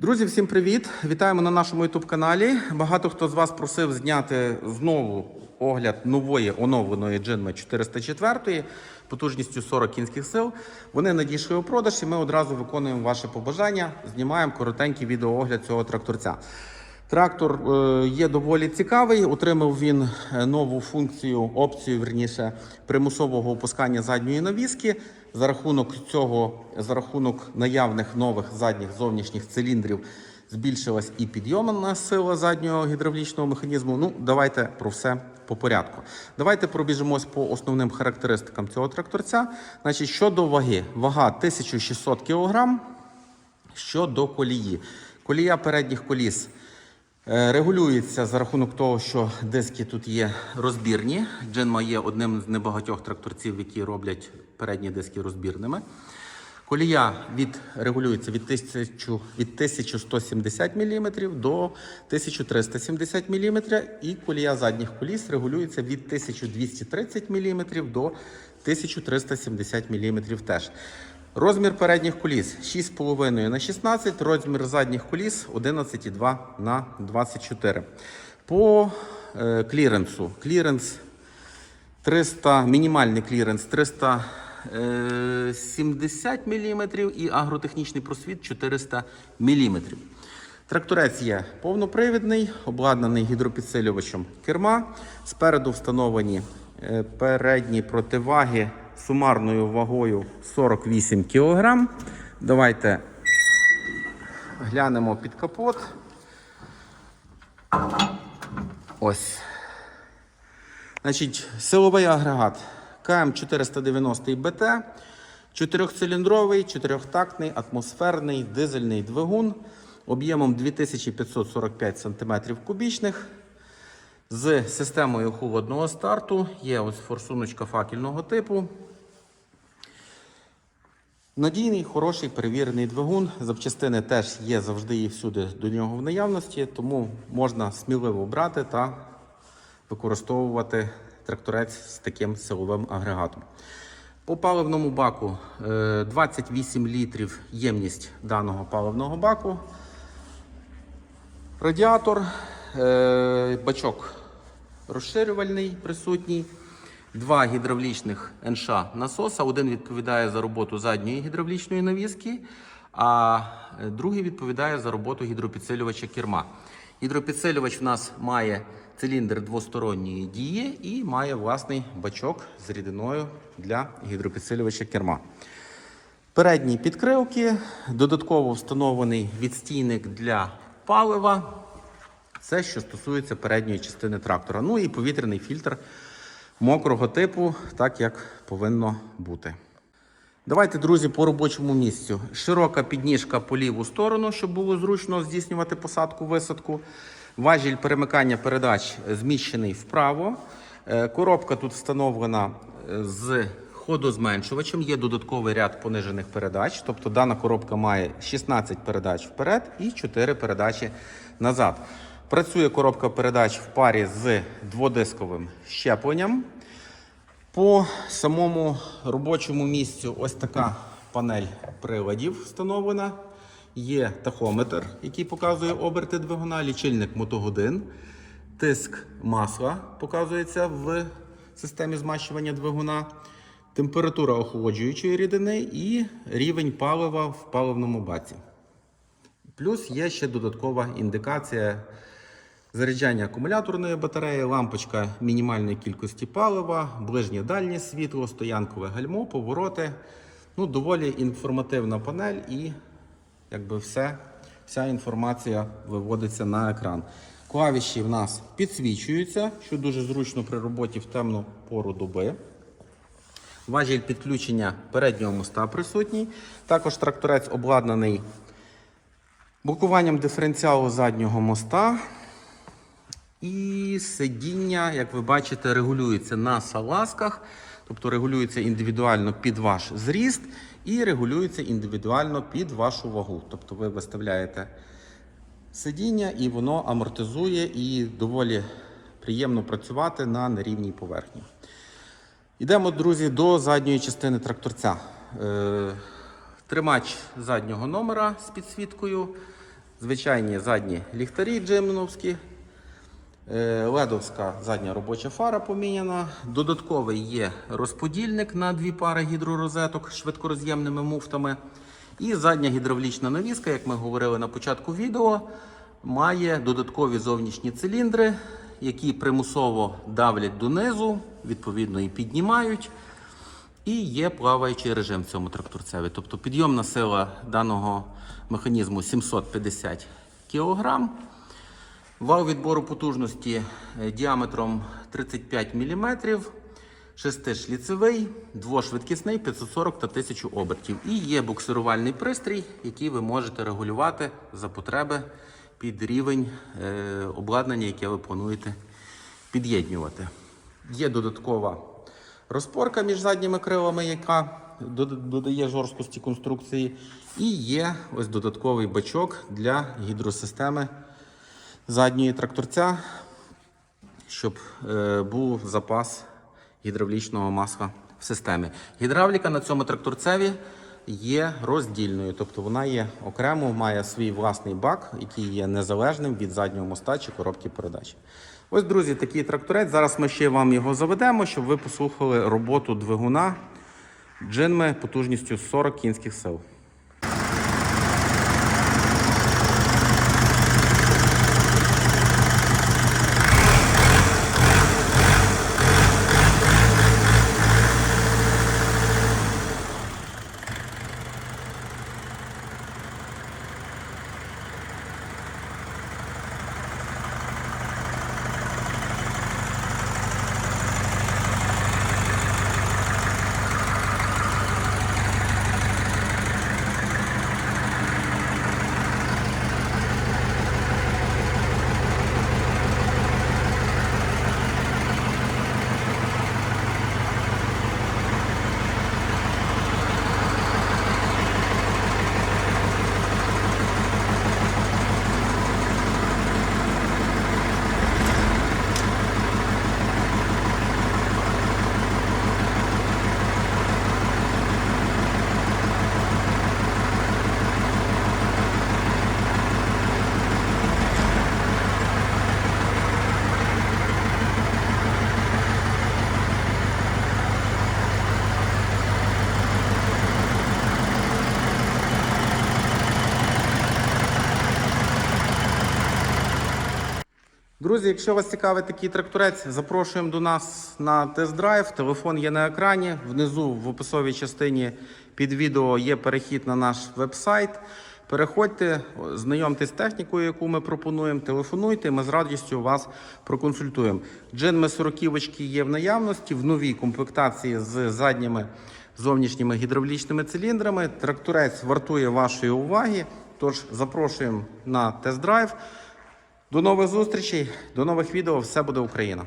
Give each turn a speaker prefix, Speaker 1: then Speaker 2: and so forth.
Speaker 1: Друзі, всім привіт! Вітаємо на нашому youtube каналі. Багато хто з вас просив зняти знову огляд нової оновленої джинми 404 потужністю 40 кінських сил. Вони надійшли у продаж, і ми одразу виконуємо ваше побажання. Знімаємо коротенький відеоогляд цього тракторця. Трактор е, є доволі цікавий. Отримав він е, нову функцію, опцію верніше примусового опускання задньої навіски. За рахунок цього, за рахунок наявних нових задніх зовнішніх циліндрів, збільшилась і підйомна сила заднього гідравлічного механізму. Ну, давайте про все по порядку. Давайте пробіжимось по основним характеристикам цього тракторця. Значить, щодо ваги, вага 1600 кг. Щодо колії, колія передніх коліс регулюється за рахунок того, що диски тут є розбірні. Джинма є одним з небагатьох тракторців, які роблять передні диски розбірними. Колія від, регулюється від, 1000, від 1170 мм до 1370 мм, і колія задніх коліс регулюється від 1230 мм до 1370 мм теж. Розмір передніх коліс 6,5 на 16, розмір задніх коліс 11,2 на 24. По е, кліренсу. Кліренс 300, мінімальний кліренс 370 мм і агротехнічний просвіт 400 мм. Тракторець є повнопривідний, обладнаний гідропідсилювачем керма. Спереду встановлені е, передні противаги сумарною вагою 48 кг. Давайте глянемо під капот. Ось. Значить, силовий агрегат КМ490 БТ, чотирьохциліндровий, чотирьохтактний, атмосферний, дизельний двигун об'ємом 2545 см кубічних. З системою холодного старту є ось форсуночка факельного типу. Надійний, хороший, перевірений двигун. Запчастини теж є завжди і всюди до нього в наявності, тому можна сміливо брати та використовувати тракторець з таким силовим агрегатом. По паливному баку е, 28 літрів ємність даного паливного баку. Радіатор, е, бачок розширювальний присутній. Два гідравлічних НШ насоса. Один відповідає за роботу задньої гідравлічної навіски, а другий відповідає за роботу гідропідсилювача керма. Гідропідсилювач в нас має циліндр двосторонньої дії і має власний бачок з рідиною для гідропідсилювача керма. Передні підкрилки, додатково встановлений відстійник для палива. Це що стосується передньої частини трактора. Ну і повітряний фільтр мокрого типу, так як повинно бути. Давайте, друзі, по робочому місцю. Широка підніжка по ліву сторону, щоб було зручно здійснювати посадку-висадку. Важіль перемикання передач зміщений вправо. Е, Коробка тут встановлена е, з ходозменшувачем. Є додатковий ряд понижених передач. Тобто дана коробка має 16 передач вперед і 4 передачі назад. Працює коробка передач в парі з дводисковим щепленням. По самому робочому місцю ось така панель приладів встановлена. Є тахометр, який показує оберти двигуна, лічильник мотогодин, тиск масла показується в системі змащування двигуна, температура охолоджуючої рідини і рівень палива в паливному баці. Плюс є ще додаткова індикація заряджання акумуляторної батареї, лампочка мінімальної кількості палива, ближнє дальнє світло, стоянкове гальмо, повороти. Ну, доволі інформативна панель і якби все, вся інформація виводиться на екран. Клавіші в нас підсвічуються, що дуже зручно при роботі в темну пору доби. Важіль підключення переднього моста присутній. Також тракторець обладнаний блокуванням диференціалу заднього моста. І сидіння, як ви бачите, регулюється на салазках, тобто регулюється індивідуально під ваш зріст і регулюється індивідуально під вашу вагу. Тобто ви виставляєте сидіння і воно амортизує і доволі приємно працювати на нерівній поверхні. Йдемо, друзі, до задньої частини тракторця. Е, Тримач заднього номера з підсвіткою. звичайні задні ліхтарі джемновські, Е, Ледовська задня робоча фара поміняна. Додатковий є розподільник на дві пари гідророзеток швидкороз'ємними муфтами. І задня гідравлічна навіска, як ми говорили на початку відео, має додаткові зовнішні циліндри, які примусово давлять донизу, відповідно і піднімають. І є плаваючий режим в цьому тракторцеві. Тобто підйомна сила даного механізму 750 кг. Вал відбору потужності е, діаметром 35 мм, шестишліцевий, двошвидкісний 540 та 1000 обертів. І є буксирувальний пристрій, який ви можете регулювати за потреби під рівень е, обладнання, яке ви плануєте під'єднювати. Є додаткова розпорка між задніми крилами, яка додає жорсткості конструкції. І є ось додатковий бачок для гідросистеми задньої тракторця, щоб е, був запас гідравлічного масла в системі. Гідравліка на цьому тракторцеві є роздільною, тобто вона є окремо, має свій власний бак, який є незалежним від заднього моста чи коробки передач. Ось, друзі, такий тракторець. Зараз ми ще вам його заведемо, щоб ви послухали роботу двигуна джинми потужністю 40 кінських сил. Друзі, якщо вас цікавить такий тракторець, запрошуємо до нас на тест-драйв. Телефон є на екрані. Внизу в описовій частині під відео є перехід на наш веб-сайт. Переходьте, знайомтесь з технікою, яку ми пропонуємо. Телефонуйте, ми з радістю вас проконсультуємо. Джинми сороківочки є в наявності в новій комплектації з задніми зовнішніми гідравлічними циліндрами. Тракторець вартує вашої уваги. Тож запрошуємо на тест-драйв. До нових зустрічей, до нових відео. Все буде Україна!